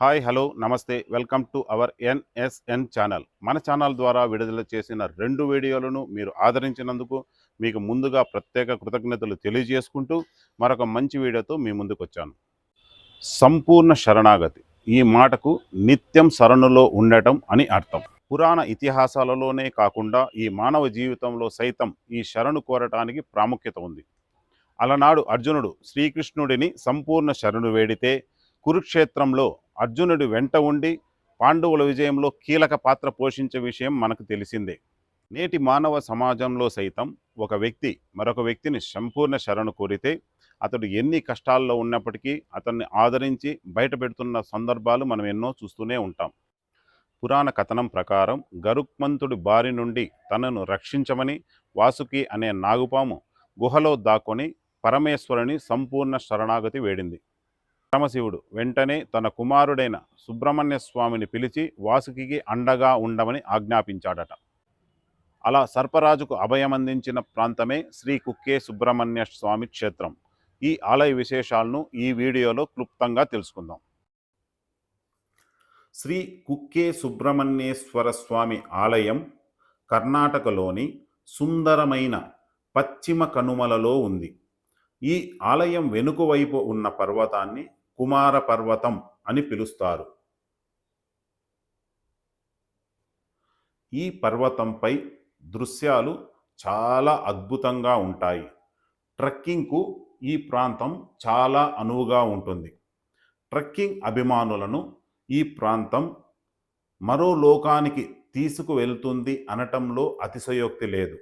Hi hello నమస్తే. Welcome to our NSN channel. మన channel ద్వారా విడుదల చేసిన రెండు వీడియోలను మీరు ఆదరించినందుకు మీకు ముందుగా ప్రత్యేక కృతజ్ఞతలు తెలియజేసుకుంటూ మరొక మంచి వీడియోతో మీ ముందుకు వచ్చాను సంపూర్ణ శరణాగతి. ఈ మాటకు నిత్యం శరణులో ఉండటం అని అర్థం. పురాణ ఇతిహాసాలలోనే కాకుండా ఈ మానవ జీవితంలో సైతం ఈ శరణు కోరటానికి ప్రాముఖ్యత ఉంది. అలనాడు అర్జునుడు శ్రీకృష్ణుడిని సంపూర్ణ శరణు వేడితే కురుక్షేత్రంలో అర్జునుడి వెంట ఉండి పాండవుల విజయంలో కీలక పాత్ర పోషించే విషయం మనకు తెలిసిందే. నేటి మానవ సమాజంలో సైతం ఒక వ్యక్తి మరొక వ్యక్తిని సంపూర్ణ శరణు కోరితే అతడు ఎన్ని కష్టాల్లో ఉన్నప్పటికీ అతన్ని ఆదరించి బయటపెడుతున్న సందర్భాలు మనం ఎన్నో చూస్తూనే ఉంటాం. పురాణ కథనం ప్రకారం గరుక్మంతుడి బారి నుండి తనను రక్షించమని వాసుకి అనే నాగుపాము గుహలో దాక్కొని పరమేశ్వరుని సంపూర్ణ శరణాగతి వేడింది. పరమశివుడు వెంటనే తన కుమారుడైన సుబ్రహ్మణ్య స్వామిని పిలిచి వాసుకి అండగా ఉండమని ఆజ్ఞాపించాడట. అలా సర్పరాజుకు అభయమందించిన ప్రాంతమే శ్రీ కుక్కే సుబ్రహ్మణ్య స్వామి క్షేత్రం. ఈ ఆలయ విశేషాలను ఈ వీడియోలో క్లుప్తంగా తెలుసుకుందాం. శ్రీ కుక్కే సుబ్రహ్మణ్యేశ్వర స్వామి ఆలయం కర్ణాటకలోని సుందరమైన పశ్చిమ కనుమలలో ఉంది. ఈ ఆలయం వెనుక వైపు ఉన్న పర్వతాన్ని కుమార పర్వతం అని పిలుస్తారు. ఈ పర్వతంపై దృశ్యాలు చాలా అద్భుతంగా ఉంటాయి. ట్రెక్కింగ్కు ఈ ప్రాంతం చాలా అనువుగా ఉంటుంది. ట్రెక్కింగ్ అభిమానులను ఈ ప్రాంతం మరో లోకానికి తీసుకువెళ్తుంది అనటంలో అతిశయోక్తి లేదు.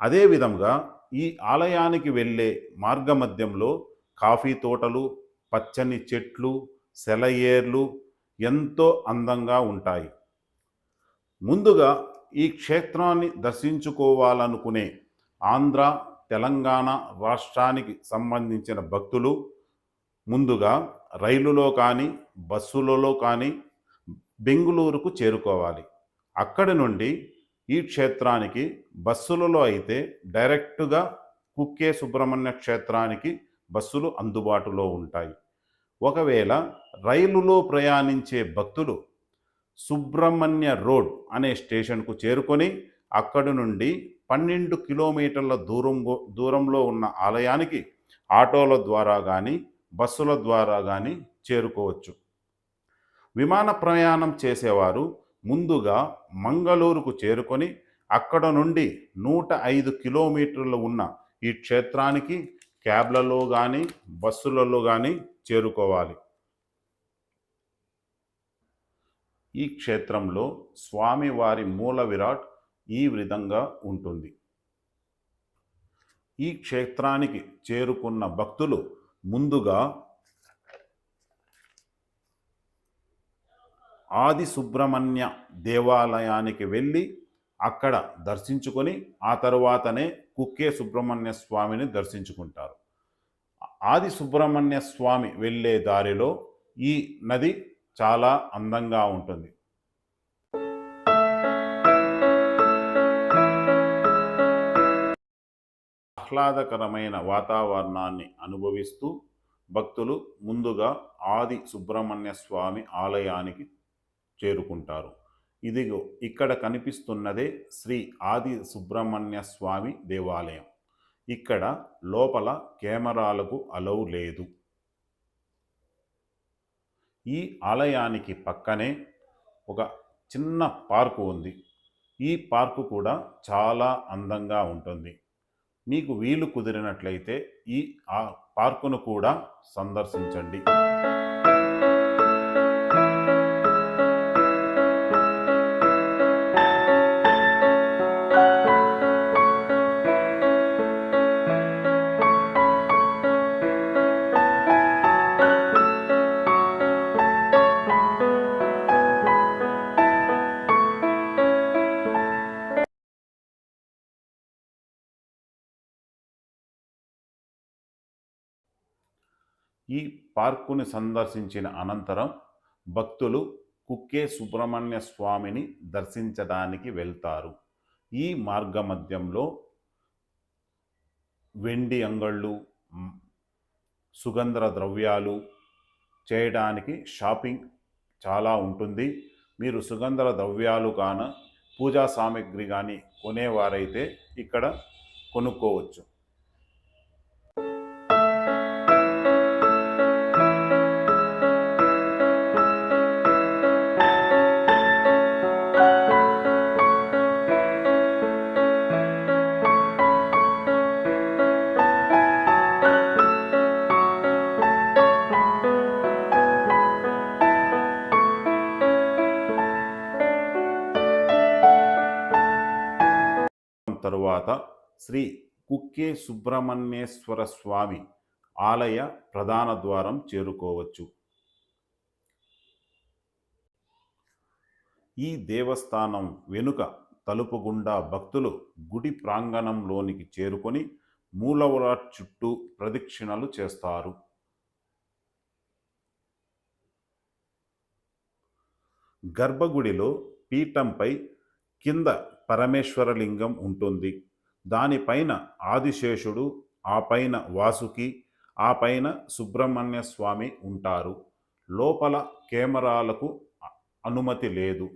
అదేవిధంగా ఈ ఆలయానికి వెళ్ళే మార్గమధ్యంలో కాఫీ తోటలు పచ్చని చెట్లు సెలయేర్లు ఎంతో అందంగా ఉంటాయి. ముందుగా ఈ క్షేత్రాన్ని దర్శించుకోవాలనుకునే ఆంధ్ర తెలంగాణ రాష్ట్రానికి సంబంధించిన భక్తులు ముందుగా రైలులో కానీ బస్సులలో కానీ బెంగుళూరుకు చేరుకోవాలి. అక్కడి నుండి ఈ క్షేత్రానికి బస్సులలో అయితే డైరెక్టుగా కుక్కే సుబ్రహ్మణ్య క్షేత్రానికి బస్సులు అందుబాటులో ఉంటాయి. ఒకవేళ రైలులో ప్రయాణించే భక్తులు సుబ్రహ్మణ్య రోడ్ అనే స్టేషన్కు చేరుకొని అక్కడి నుండి పన్నెండు కిలోమీటర్ల దూరం దూరంలో ఉన్న ఆలయానికి ఆటోల ద్వారా కానీ బస్సుల ద్వారా కానీ చేరుకోవచ్చు. విమాన ప్రయాణం చేసేవారు ముందుగా మంగళూరుకు చేరుకొని అక్కడ నుండి నూట ఐదు కిలోమీటర్లు ఉన్న ఈ క్షేత్రానికి క్యాబ్లలో కానీ బస్సులలో కానీ చేరుకోవాలి. ఈ క్షేత్రంలో స్వామివారి మూల విరాట్ ఈ విధంగా ఉంటుంది. ఈ క్షేత్రానికి చేరుకున్న భక్తులు ముందుగా ఆది సుబ్రహ్మణ్య దేవాలయానికి వెళ్ళి అక్కడ దర్శించుకొని ఆ తరువాతనే కుక్కే సుబ్రహ్మణ్య స్వామిని దర్శించుకుంటారు. ఆది సుబ్రహ్మణ్య స్వామి వెళ్ళే దారిలో ఈ నది చాలా అందంగా ఉంటుంది. ఆహ్లాదకరమైన వాతావరణాన్ని అనుభవిస్తూ భక్తులు ముందుగా ఆది సుబ్రహ్మణ్య స్వామి ఆలయానికి చేరుకుంటారు. ఇదిగో ఇక్కడ కనిపిస్తున్నదే శ్రీ ఆది సుబ్రహ్మణ్య స్వామి దేవాలయం. ఇక్కడ లోపల కెమెరాలకు అలౌ లేదు. ఈ ఆలయానికి పక్కనే ఒక చిన్న పార్కు ఉంది. ఈ పార్కు కూడా చాలా అందంగా ఉంటుంది. మీకు వీలు కుదిరినట్లయితే ఈ ఆ పార్కును కూడా సందర్శించండి. పార్కుని సందర్శించిన అనంతరం భక్తులు కుక్కే సుబ్రహ్మణ్య స్వామిని దర్శించడానికి వెళ్తారు. ఈ మార్గమధ్యంలో వెండి అంగళ్ళు సుగంధ ద్రవ్యాలు చేయడానికి షాపింగ్ చాలా ఉంటుంది. మీరు సుగంధ ద్రవ్యాలు కాన పూజా సామాగ్రి కానీ కొనేవారైతే ఇక్కడ కొనుక్కోవచ్చు. తరువాత శ్రీ కుక్కే సుబ్రహ్మణ్యేశ్వర స్వామి ఆలయ ప్రధాన ద్వారం చేరుకోవచ్చు. ఈ దేవస్థానం వెనుక తలుపు గుండా భక్తులు గుడి ప్రాంగణంలోనికి చేరుకొని మూలవరాట్ చుట్టూ ప్రదక్షిణలు చేస్తారు. గర్భగుడిలో పీఠంపై కింద పరమేశ్వరలింగం ఉంటుంది. దానిపైన ఆదిశేషుడు ఆ పైన వాసుకి ఆ పైన సుబ్రహ్మణ్య స్వామి ఉంటారు. లోపల కెమెరాలకు అనుమతి లేదు.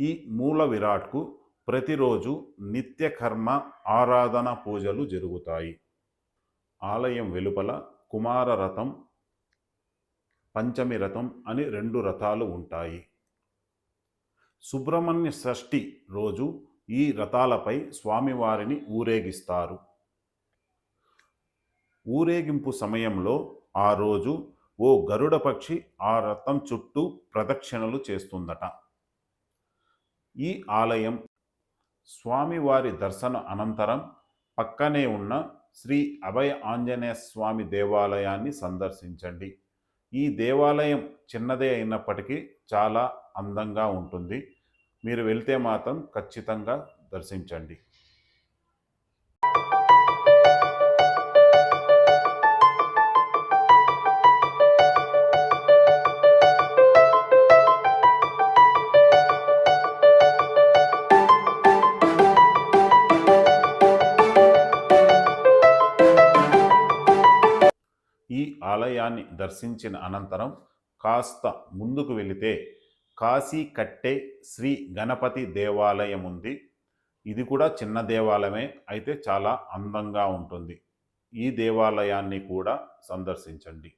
ఈ మూల విరాట్కు ప్రతిరోజు నిత్యకర్మ ఆరాధన పూజలు జరుగుతాయి. ఆలయం వెలుపల కుమార రథం పంచమి రథం అని రెండు రథాలు ఉంటాయి. సుబ్రహ్మణ్య షష్ఠి రోజు ఈ రథాలపై స్వామివారిని ఊరేగిస్తారు. ఊరేగింపు సమయంలో ఆ రోజు ఓ గరుడ పక్షి ఆ రథం చుట్టూ ప్రదక్షిణలు చేస్తుందట. ఈ ఆలయం స్వామివారి దర్శన అనంతరం పక్కనే ఉన్న శ్రీ అభయ ఆంజనేయ స్వామి దేవాలయాన్ని సందర్శించండి. ఈ దేవాలయం చిన్నదే అయినప్పటికీ చాలా అందంగా ఉంటుంది. మీరు వెళ్తే మాత్రం ఖచ్చితంగా దర్శించండి. ఈ ఆలయాన్ని దర్శించిన అనంతరం కాస్త ముందుకు వెళితే కాశీ కట్టే శ్రీ గణపతి దేవాలయం ఉంది ఇది కూడా చిన్న దేవాలయమే అయితే చాలా అందంగా ఉంటుంది. ఈ దేవాలయాన్ని కూడా సందర్శించండి.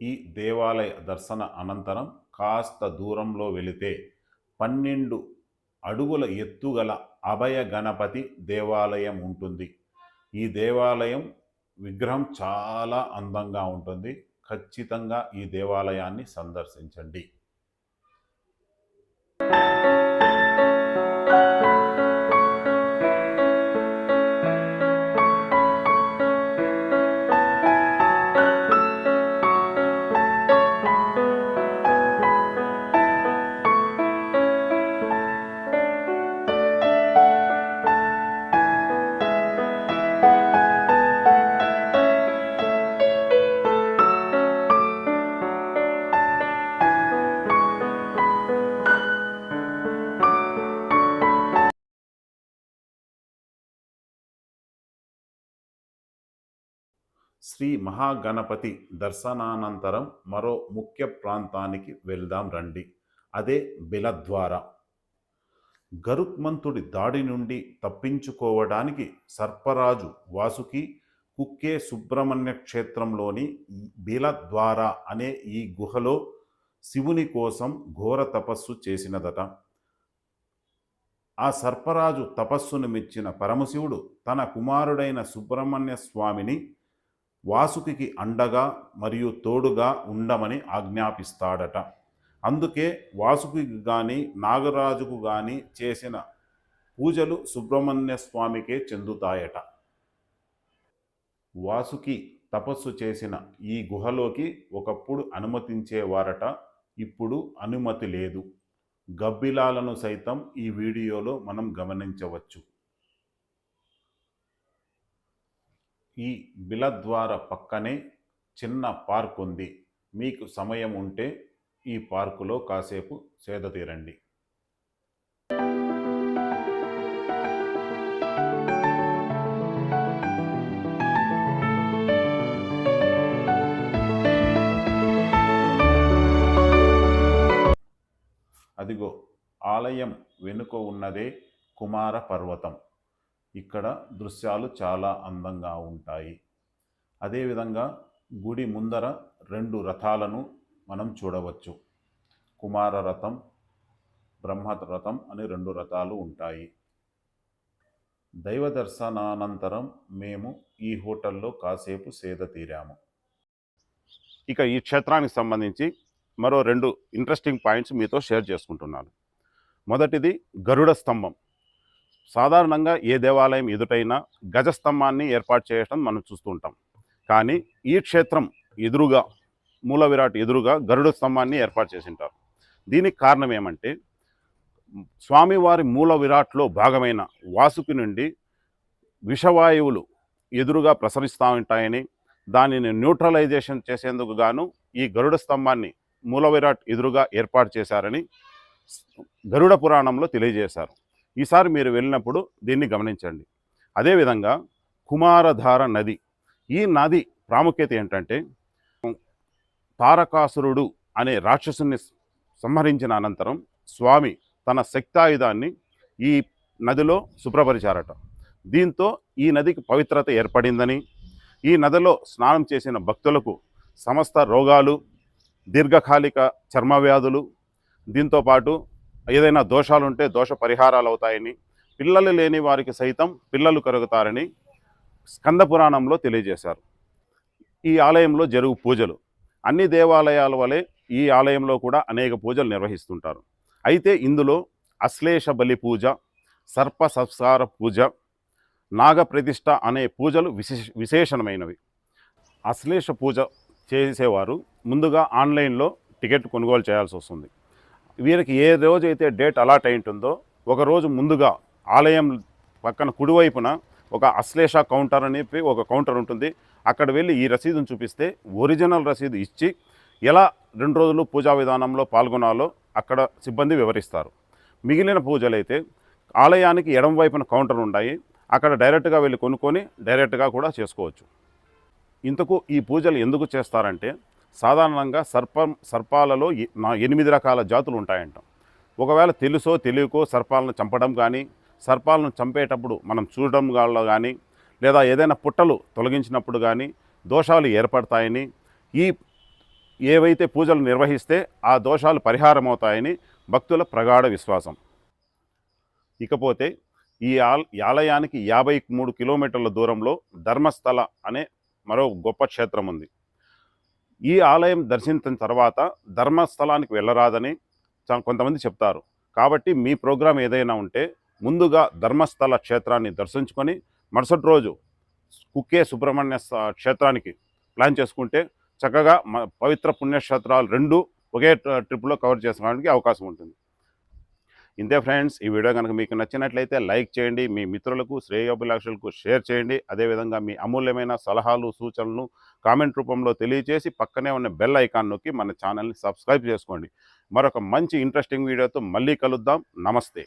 ఈ దేవాలయ దర్శన అనంతరం కాస్త దూరంలో వెళితే పన్నెండు అడుగుల ఎత్తుగల అభయ గణపతి దేవాలయం ఉంటుంది. ఈ దేవాలయం విగ్రహం చాలా అందంగా ఉంటుంది. ఖచ్చితంగా ఈ దేవాలయాన్ని సందర్శించండి. శ్రీ మహాగణపతి దర్శనానంతరం మరో ముఖ్య ప్రాంతానికి వెళ్దాం రండి. అదే బిలద్వార. గరుక్మంతుడి దాడి నుండి తప్పించుకోవడానికి సర్పరాజు వాసుకి కుక్కే సుబ్రహ్మణ్య క్షేత్రంలోని బిలద్వార అనే ఈ గుహలో శివుని కోసం ఘోర తపస్సు చేసినదట. ఆ సర్పరాజు తపస్సును మెచ్చిన పరమశివుడు తన కుమారుడైన సుబ్రహ్మణ్య స్వామిని వాసుకి అండగా మరియు తోడుగా ఉండమని ఆజ్ఞాపిస్తాడట. అందుకే వాసుకి కానీ నాగరాజుకు కానీ చేసిన పూజలు సుబ్రహ్మణ్య స్వామికే చెందుతాయట. వాసుకి తపస్సు చేసిన ఈ గుహలోకి ఒకప్పుడు అనుమతించేవారట ఇప్పుడు అనుమతి లేదు. గబ్బిలాలను సైతం ఈ వీడియోలో మనం గమనించవచ్చు. ఈ బిలద్వార పక్కనే చిన్న పార్క్ ఉంది. మీకు సమయం ఉంటే ఈ పార్కులో కాసేపు సేద తీరండి. అదిగో ఆలయం వెనుక ఉన్నదే కుమార పర్వతం. ఇక్కడ దృశ్యాలు చాలా అందంగా ఉంటాయి. అదేవిధంగా గుడి ముందర రెండు రథాలను మనం చూడవచ్చు. కుమార రథం బ్రహ్మ రథం అని రెండు రథాలు ఉంటాయి. దైవ దర్శనానంతరం మేము ఈ హోటల్లో కాసేపు సేద తీరాము. ఇక ఈ క్షేత్రానికి సంబంధించి మరో రెండు ఇంట్రెస్టింగ్ పాయింట్స్ మీతో షేర్ చేసుకుంటున్నాను. మొదటిది గరుడ స్తంభం. సాధారణంగా ఏ దేవాలయం ఎదుటైనా గజస్తంభాన్ని ఏర్పాటు చేయడం మనం చూస్తూ ఉంటాం. కానీ ఈ క్షేత్రం ఎదురుగా మూల విరాట్ ఎదురుగా గరుడ స్తంభాన్ని ఏర్పాటు చేసి ఉంటారు దీనికి కారణం ఏమంటే స్వామివారి మూల విరాట్లో భాగమైన వాసుకి నుండి విషవాయువులు ఎదురుగా ప్రసరిస్తూ ఉంటాయని దానిని న్యూట్రలైజేషన్ చేసేందుకు గాను ఈ గరుడ స్తంభాన్ని మూల విరాట్ ఎదురుగా ఏర్పాటు చేశారని గరుడ పురాణంలో తెలియజేశారు. ఈసారి మీరు వెళ్ళినప్పుడు దీన్ని గమనించండి. అదేవిధంగా కుమారధార నది. ఈ నది ప్రాముఖ్యత ఏంటంటే తారకాసురుడు అనే రాక్షసుని సంహరించిన అనంతరం స్వామి తన శక్తాయుధాన్ని ఈ నదిలో శుభ్రపరిచారట. దీంతో ఈ నదికి పవిత్రత ఏర్పడిందని ఈ నదిలో స్నానం చేసిన భక్తులకు సమస్త రోగాలు దీర్ఘకాలిక చర్మవ్యాధులు దీంతోపాటు ఏదైనా దోషాలు ఉంటే దోష పరిహారాలు అవుతాయని పిల్లలు లేని వారికి సైతం పిల్లలు కలుగుతారని స్కంద పురాణంలో తెలియజేశారు. ఈ ఆలయంలో జరుగు పూజలు. అన్ని దేవాలయాల వలె ఈ ఆలయంలో కూడా అనేక పూజలు నిర్వహిస్తుంటారు. అయితే ఇందులో అశ్లేష బలి పూజ సర్ప సంస్కార పూజ నాగప్రతిష్ఠ అనే పూజలు విశేష విశేషమైనవి అశ్లేష పూజ చేసేవారు ముందుగా ఆన్లైన్లో టికెట్ కొనుగోలు చేయాల్సి వస్తుంది వీరికి ఏ రోజు అయితే డేట్ అలాట్ అయి ఉంటుందో ఒక రోజు ముందుగా ఆలయం పక్కన కుడివైపున ఒక అశ్లేష కౌంటర్ అని చెప్పి ఒక కౌంటర్ ఉంటుంది. అక్కడ వెళ్ళి ఈ రసీదును చూపిస్తే ఒరిజినల్ రసీదు ఇచ్చి ఎలా రెండు రోజులు పూజా విధానంలో పాల్గొనాలో అక్కడ సిబ్బంది వివరిస్తారు. మిగిలిన పూజలైతే ఆలయానికి ఎడం వైపున కౌంటర్ ఉన్నాయి అక్కడ డైరెక్ట్గా వెళ్ళి కొనుక్కొని డైరెక్ట్గా కూడా చేసుకోవచ్చు. ఇంతకు ఈ పూజలు ఎందుకు చేస్తారంటే సాధారణంగా సర్పం సర్పాలలో నా ఎనిమిది రకాల జాతులు ఉంటాయంట. ఒకవేళ తెలుసో తెలియకో సర్పాలను చంపడం కానీ సర్పాలను చంపేటప్పుడు మనం చూడడం వల్ల కానీ లేదా ఏదైనా పుట్టలు తొలగించినప్పుడు కానీ దోషాలు ఏర్పడతాయని ఈ ఏవైతే పూజలు నిర్వహిస్తే ఆ దోషాలు పరిహారం అవుతాయని భక్తుల ప్రగాఢ విశ్వాసం. ఇకపోతే ఈ ఈ ఆలయానికి యాభై మూడు కిలోమీటర్ల దూరంలో ధర్మస్థల అనే మరో గొప్ప క్షేత్రం ఉంది ఈ ఆలయం దర్శించిన తర్వాత ధర్మస్థలానికి వెళ్ళరాదని చా- కొంతమంది చెప్తారు. కాబట్టి మీ ప్రోగ్రాం ఏదైనా ఉంటే ముందుగా ధర్మస్థల క్షేత్రాన్ని దర్శించుకొని మరుసటి రోజు కుక్కే సుబ్రహ్మణ్య క్షేత్రానికి ప్లాన్ చేసుకుంటే చక్కగా మ- పవిత్ర పుణ్యక్షేత్రాలు రెండు ఒకే ట్రిప్లో కవర్ చేసుకోవడానికి అవకాశం ఉంటుంది. ఇంతే ఫ్రెండ్స్ ఈ వీడియో కనుక మీకు నచ్చినట్లయితే లైక్ చేయండి మీ మిత్రులకు శ్రేయోభిలాషులకు షేర్ చేయండి. అదేవిధంగా మీ అమూల్యమైన సలహాలు సూచనలు కామెంట్ రూపంలో తెలియజేసి పక్కనే ఉన్న బెల్ ఐకాన్ నొక్కి మన ఛానల్ని సబ్స్క్రైబ్ చేసుకోండి. మరొక మంచి ఇంట్రెస్టింగ్ వీడియోతో మళ్ళీ కలుద్దాం. నమస్తే.